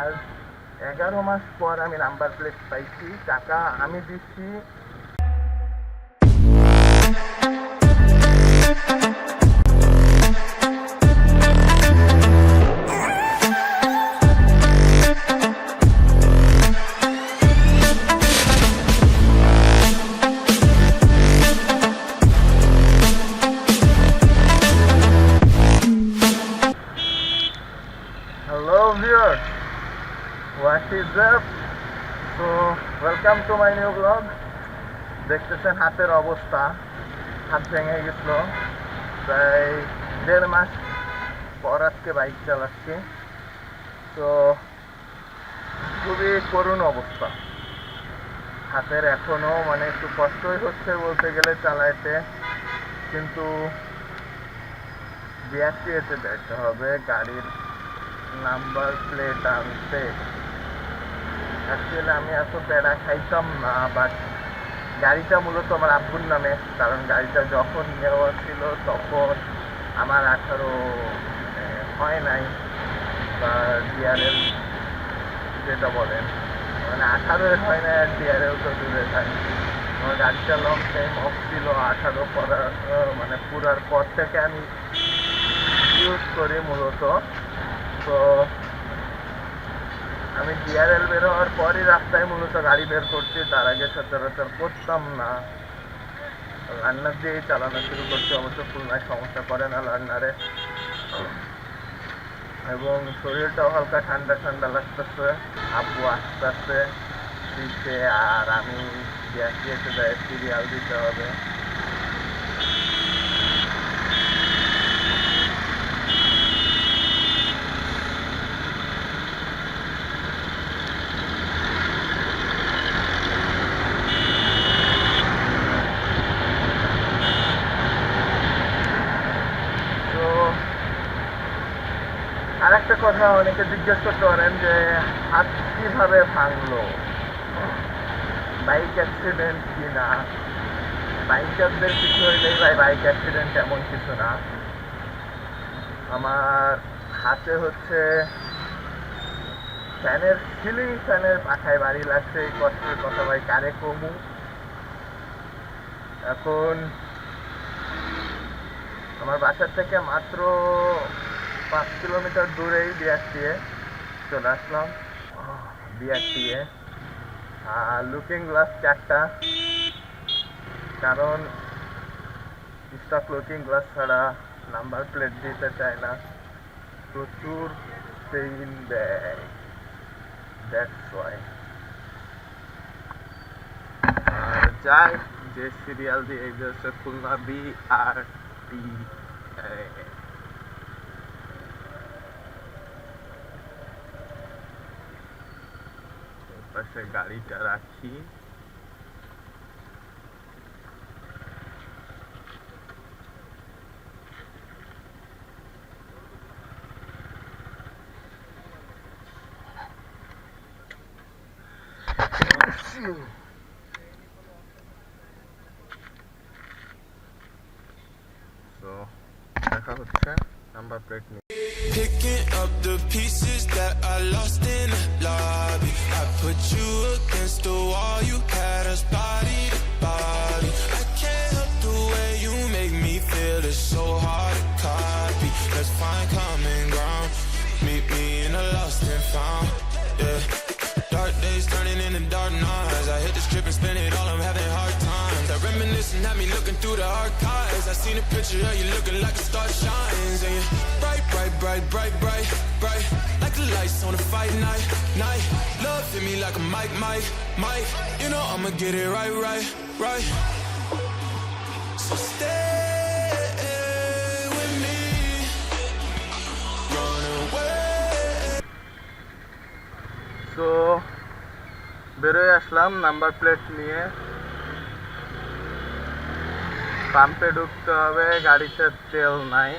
আর এগারো মাস পর আমি নাম্বার প্লেট পাইছি টাকা আমি দিচ্ছি। Welcome to my new blog দেখতেছেন হাতের অবস্থা। হাত ভেঙে গেছিল। প্রায় দেড় মাস পর আজকে বাইক চালাচ্ছি। তো, খুবই করুণ অবস্থা। হাতের এখনও মানে একটু কষ্টই হচ্ছে বলতে গেলে চালাইতে। কিন্তু বিআরটিএতে দেখতে হবে, গাড়ির নাম্বার প্লেট আনতে। অ্যাকচুয়ালি আমি এত প্যারা খাইতাম না বাট গাড়িটা মূলত আমার আব্বুর নামে, কারণ গাড়িটা যখন নেওয়া ছিল তখন আমার আঠারো হয় নাই, বা ডিআরএল যেটা বলেন মানে আঠারো হয় না আর ডিআরএল তো দূরে থাকে। আমার গাড়িটা লং টাইম অফ ছিল, আঠারো করার মানে পুরার পর থেকে আমি ইউজ করি মূলত। তো আমি ডিআরএল বের হওয়ার পরই রাস্তায় মূলত গাড়ি বের করছি, তার আগে সচরাচর করতাম না। লার্নার দিয়েই চালানো শুরু করছি, অবশ্য খুলনায় সমস্যা করে না লার্নারে এবং শরীরটাও হালকা ঠান্ডা ঠান্ডা লাগতেছে, আব্বু আস্তে আস্তে আর আমি এসে যায়, সিরিয়াল দিতে হবে তো আর একটা কথা অনেকে জিজ্ঞেস করতে পারেন যে, হাত কীভাবে ভাঙলো? বাইক অ্যাক্সিডেন্ট কি না বাইকারদের কিছু হইলেই ভাই বাইক অ্যাক্সিডেন্ট এমন কিছু না। আমার হাতে হচ্ছে ফ্যানের সিলিং, ফ্যানের পাখায় বাড়ি লাগছে, এই কষ্টের কথা ভাই কারে কমু? এখন আমার বাসার থেকে মাত্র পাঁচ কিলোমিটার দূরেই বিআরটিএ চলে আসলাম। বিআরটিএ আর লুকিং গ্লাস চারটা। কারণ স্টক লুকিং গ্লাস ছাড়া নাম্বার প্লেট দিতে চায় না। প্রচুর পেইন দেয়। দ্যাটস ওয়াই যাই, যে সিরিয়াল দিয়ে এই খুলনা বি আর টি পাশে গাড়িটা রাখি তো দেখা হচ্ছে নাম্বার প্লেট নিয়ে Picking up the pieces that I lost in the lobby. I put you against the wall, you had us body to body. I can't help the way you make me feel, it's so hard to copy. Let's find common ground, meet me in a lost and found. Yeah. Dark days turning into dark nights. I hit the strip and spend it all, I'm having hard times. I reminisce and me looking through the archives. I seen a picture of you looking like a star shines. And you bright, bright, bright, bright, bright, bright. Like the lights on a fight night, night. Love hit me like a mic, mic, mic. You know I'ma get it right, right, right. So stay with me. Run away. তো বেরোয় আসলাম number plate নিয়ে পাম্পে ঢুকতে হবে গাড়িতে তেল নাই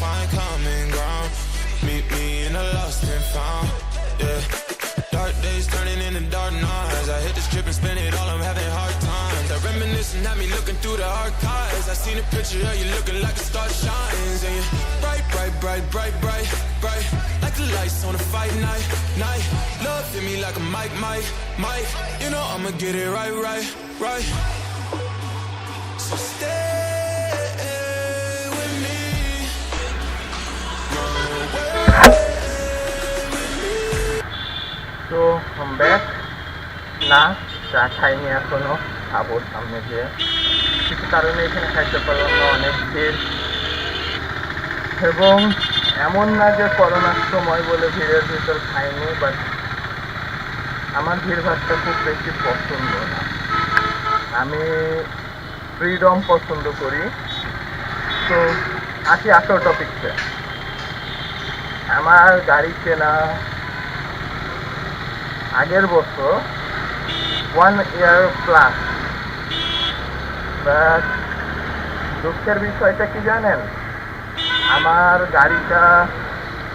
find common ground. Meet me in the lost and found. Yeah. Dark days turning into dark nights. I hit the strip and spend it all. I'm having hard times. I reminiscing at me looking through the archives. I seen a picture of you looking like a star shines. And you're bright, bright, bright, bright, bright, bright. Like the lights on a fight night, night. Love hit me like a mic, mic, mic. You know I'ma get it right, right, right. So stay তো back না, চা খাইনি এখনও। খাব সামনে গিয়ে। কিছু কারণে এখানে খাইতে পারলাম না অনেক ভিড়। এবং এমন না যে করোনার সময় বলে ভিড়ের ভিতর খাইনি বাট আমার ভিড় ভাড়টা খুব বেশি পছন্দ না। আমি ফ্রিডম পছন্দ করি। তো, আসি আসল টপিকসে আমার গাড়ি কেনা আগের বছর ওয়ান ইয়ার প্লাস দুঃখের বিষয়টা কি জানেন? আমার গাড়িটা,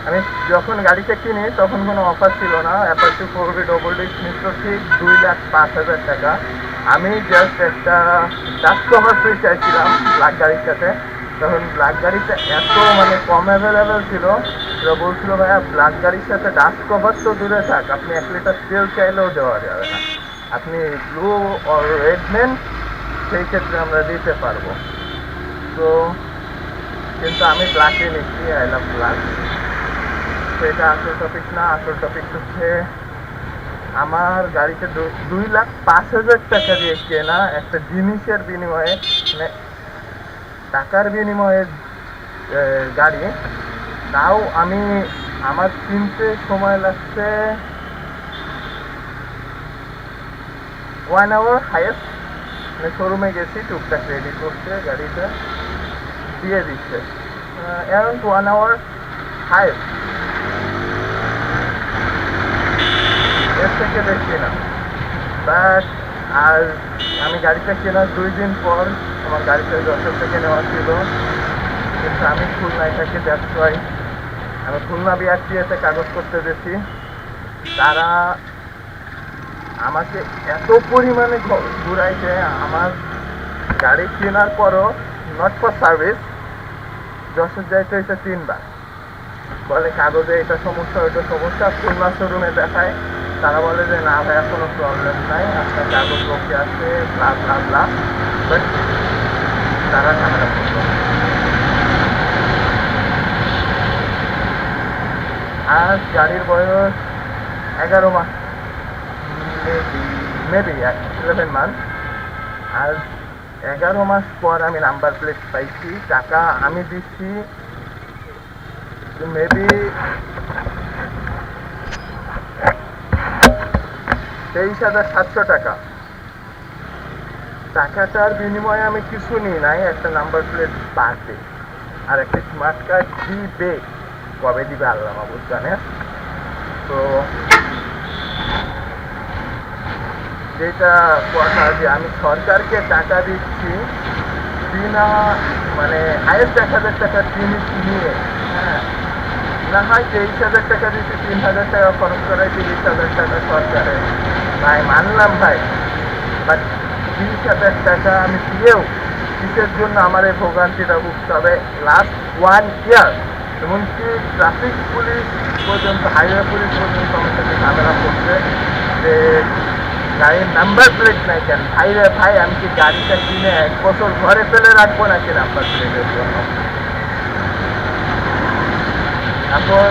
আমি যখন গাড়িটা কিনি, তখন কোনো অফার ছিল না। Apache four V double disc মিশ্র ঠিক দুই লাখ পাঁচ হাজার টাকা। আমি জাস্ট একটা ডাস্ট কভার ফ্রি চাইছিলাম ব্ল্যাক গাড়ির সাথে। তখন ব্ল্যাক গাড়িটা এত মানে কম অ্যাভেলেবেল ছিল। বলছিল ভাইয়া ব্ল্যাক গাড়ির সাথে ডাস্ট কভার তো দূরে থাক, আপনি এক লিটার তেল চাইলেও দেওয়া যাবে না। আপনি ব্লু অর রেড নেন, সেই ক্ষেত্রে আমরা দিতে পারব। তো, কিন্তু আমি ব্ল্যাকে নিচ্ছি আই লাভ ব্ল্যাক তো এটা আসল টপিক না, আসল টপিক হচ্ছে, আমার গাড়িতে দুই লাখ পাঁচ হাজার টাকা দিয়ে কেনা একটা জিনিসের বিনিময়ে মানে টাকার বিনিময়ে গাড়ি তাও আমি আমার কিনতে সময় লাগছে ওয়ান আওয়ার হাইয়েস্ট মানে শোরুমে গেছি, টুকটাক রেডি করতে গাড়িটা দিয়ে দিচ্ছে। অ্যারাউন্ড ওয়ান আওয়ার হাইয়েস্ট এর থেকে বেশি না। বাট আর আমি গাড়িটা কেনার দুই দিন পর আমার গাড়িটা যশোর থেকে নেওয়া ছিল। কিন্তু আমি খুলনায় থাকি দ্যাটস ওয়াই আমি খুলনা বিআরটিএতে কাগজ করতে গেছি। তারা আমাকে এত পরিমাণে ঘুরাইছে আমার গাড়ি কেনার পরও নট ফর সার্ভিস যশোর যাইতে হয়েছে তিনবার। বলে, কাগজে এটা সমস্যা, ওইটা সমস্যা। খুলনা শোরুমে দেখায়। তারা বলে যে, না ভাইয়া কোনো প্রবলেম নাই, আপনার কাগজ ওকে আছে ব্লা ব্লা ব্লা বাট তারা ঝামেলা করল। আর গাড়ির বয়স এগারো মাস। মেবি ইলেভেন মান্থ আর এগারো মাস পর আমি নাম্বার প্লেট পাইছি, টাকা আমি দিচ্ছি। মেবি তেইশ হাজার সাতশো টাকা। টাকাটার বিনিময়ে আমি কিছু নিই নাই, একটা নাম্বার প্লেট পাতে আর একটা স্মার্ট কার্ড দিবে। কবে দিবে আল্লাহ মাবুদ জানে। তো যেটা কথা যে আমি সরকারকে টাকা দিচ্ছি, বিনা মানে হায়েস্ট এক হাজার টাকা জিনিস নিয়ে হ্যাঁ না হয় তেইশ হাজার টাকা দিচ্ছি তিন হাজার টাকা খরচ করাই তিরিশ হাজার টাকা সরকারে। ভাই মানলাম ভাই বাট তিরিশ হাজার টাকা আমি দিয়েও কিসের জন্য আমার এই ভোগান্তিটা ভুগতে হবে? লাস্ট ওয়ান ইয়ার এমনকি ট্রাফিক পুলিশ পর্যন্ত হাইওয়ে পুলিশ পর্যন্ত আমার সাথে ঝামেলা করছে যে গাড়ির নাম্বার প্লেট নাই কেন? ভাই রে ভাই, আমি কি গাড়িটা কিনে এক বছর ঘরে ফেলে রাখব নাকি নাম্বার প্লেটের জন্য? এখন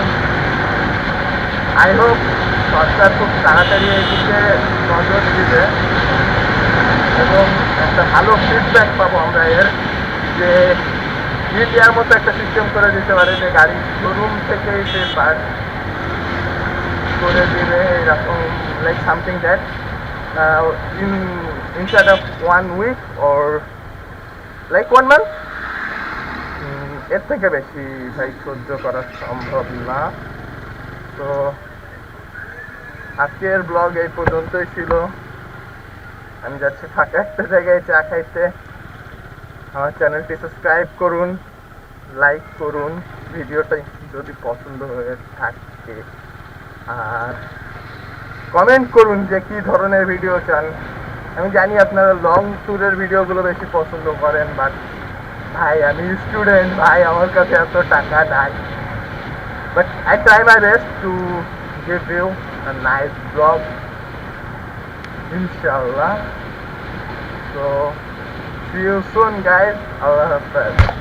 আই হোপ সরকার খুব তাড়াতাড়ি এই দিকে নজর দিবে এবং একটা ভালো ফিডব্যাক পাবো আমরা এর যে ইন্ডিয়ার মতো একটা সিস্টেম করে দিতে পারে যে গাড়ি শোরুম থেকে সে পার্ট করে দিবে, এরকম like something that in instead of one week or like one month এর থেকে বেশি ভাই সহ্য করা সম্ভব না। তো আজকের ব্লগ এই পর্যন্তই ছিল। আমি যাচ্ছি ফাঁকা একটা জায়গায় চা খাইতে। আমার চ্যানেলটি সাবস্ক্রাইব করুন লাইক করুন। ভিডিওটা যদি পছন্দ হয়ে থাকে আর কমেন্ট করুন যে কি ধরনের ভিডিও চান। আমি জানি আপনারা লং ট্যুরের ভিডিওগুলো বেশি পছন্দ করেন বাট ভাই আমি স্টুডেন্ট ভাই আমার কাছে এত টাকা নাই। But I try my best to give you a nice blog ইনশাল্লাহ So, see you soon guys. Allah Hafiz.